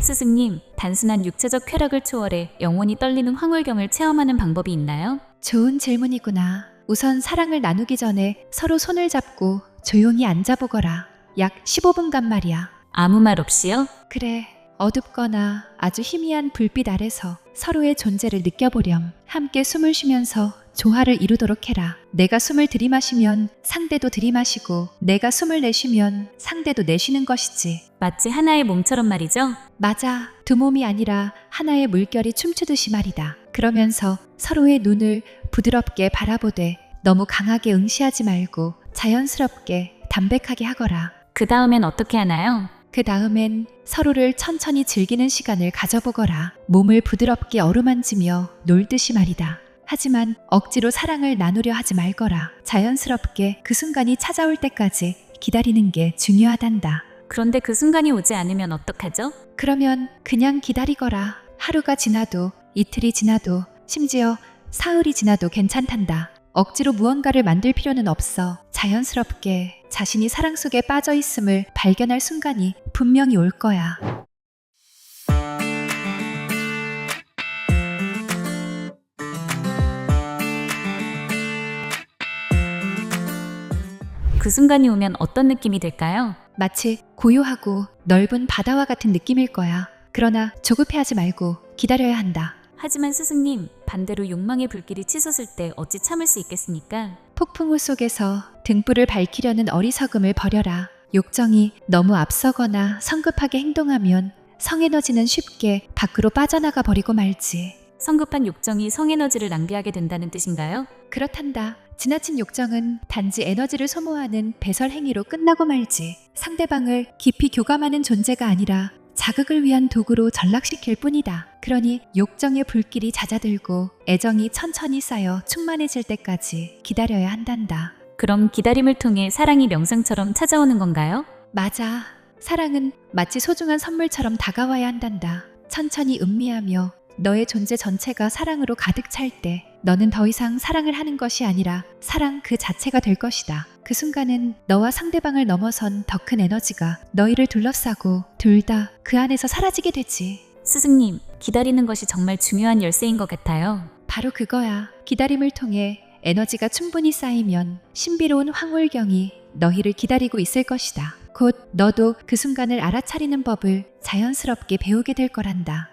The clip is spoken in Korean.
스승님, 단순한 육체적 쾌락을 초월해 영원히 떨리는 황홀경을 체험하는 방법이 있나요? 좋은 질문이구나. 우선 사랑을 나누기 전에 서로 손을 잡고 조용히 앉아보거라. 약 15분간 말이야. 아무 말 없이요? 그래, 어둡거나 아주 희미한 불빛 아래서 서로의 존재를 느껴보렴. 함께 숨을 쉬면서 조화를 이루도록 해라. 내가 숨을 들이마시면 상대도 들이마시고, 내가 숨을 내쉬면 상대도 내쉬는 것이지. 마치 하나의 몸처럼 말이죠? 맞아. 두 몸이 아니라 하나의 물결이 춤추듯이 말이다. 그러면서 서로의 눈을 부드럽게 바라보되 너무 강하게 응시하지 말고 자연스럽게 담백하게 하거라. 그 다음엔 어떻게 하나요? 그 다음엔 서로를 천천히 즐기는 시간을 가져보거라. 몸을 부드럽게 어루만지며 놀듯이 말이다. 하지만 억지로 사랑을 나누려 하지 말거라. 자연스럽게 그 순간이 찾아올 때까지 기다리는 게 중요하단다. 그런데 그 순간이 오지 않으면 어떡하죠? 그러면 그냥 기다리거라. 하루가 지나도 이틀이 지나도 심지어 사흘이 지나도 괜찮단다. 억지로 무언가를 만들 필요는 없어. 자연스럽게 자신이 사랑 속에 빠져 있음을 발견할 순간이 분명히 올 거야. 그 순간이 오면 어떤 느낌이 들까요? 마치 고요하고 넓은 바다와 같은 느낌일 거야. 그러나 조급해하지 말고 기다려야 한다. 하지만 스승님, 반대로 욕망의 불길이 치솟을 때 어찌 참을 수 있겠습니까? 폭풍우 속에서 등불을 밝히려는 어리석음을 버려라. 욕정이 너무 앞서거나 성급하게 행동하면 성에너지는 쉽게 밖으로 빠져나가 버리고 말지. 성급한 욕정이 성에너지를 낭비하게 된다는 뜻인가요? 그렇단다. 지나친 욕정은 단지 에너지를 소모하는 배설 행위로 끝나고 말지. 상대방을 깊이 교감하는 존재가 아니라 자극을 위한 도구로 전락시킬 뿐이다. 그러니 욕정의 불길이 잦아들고 애정이 천천히 쌓여 충만해질 때까지 기다려야 한단다. 그럼 기다림을 통해 사랑이 명상처럼 찾아오는 건가요? 맞아. 사랑은 마치 소중한 선물처럼 다가와야 한단다. 천천히 음미하며 너의 존재 전체가 사랑으로 가득 찰 때 너는 더 이상 사랑을 하는 것이 아니라 사랑 그 자체가 될 것이다. 그 순간은 너와 상대방을 넘어선 더 큰 에너지가 너희를 둘러싸고 둘 다 그 안에서 사라지게 되지. 스승님, 기다리는 것이 정말 중요한 열쇠인 것 같아요. 바로 그거야. 기다림을 통해 에너지가 충분히 쌓이면 신비로운 황홀경이 너희를 기다리고 있을 것이다. 곧 너도 그 순간을 알아차리는 법을 자연스럽게 배우게 될 거란다.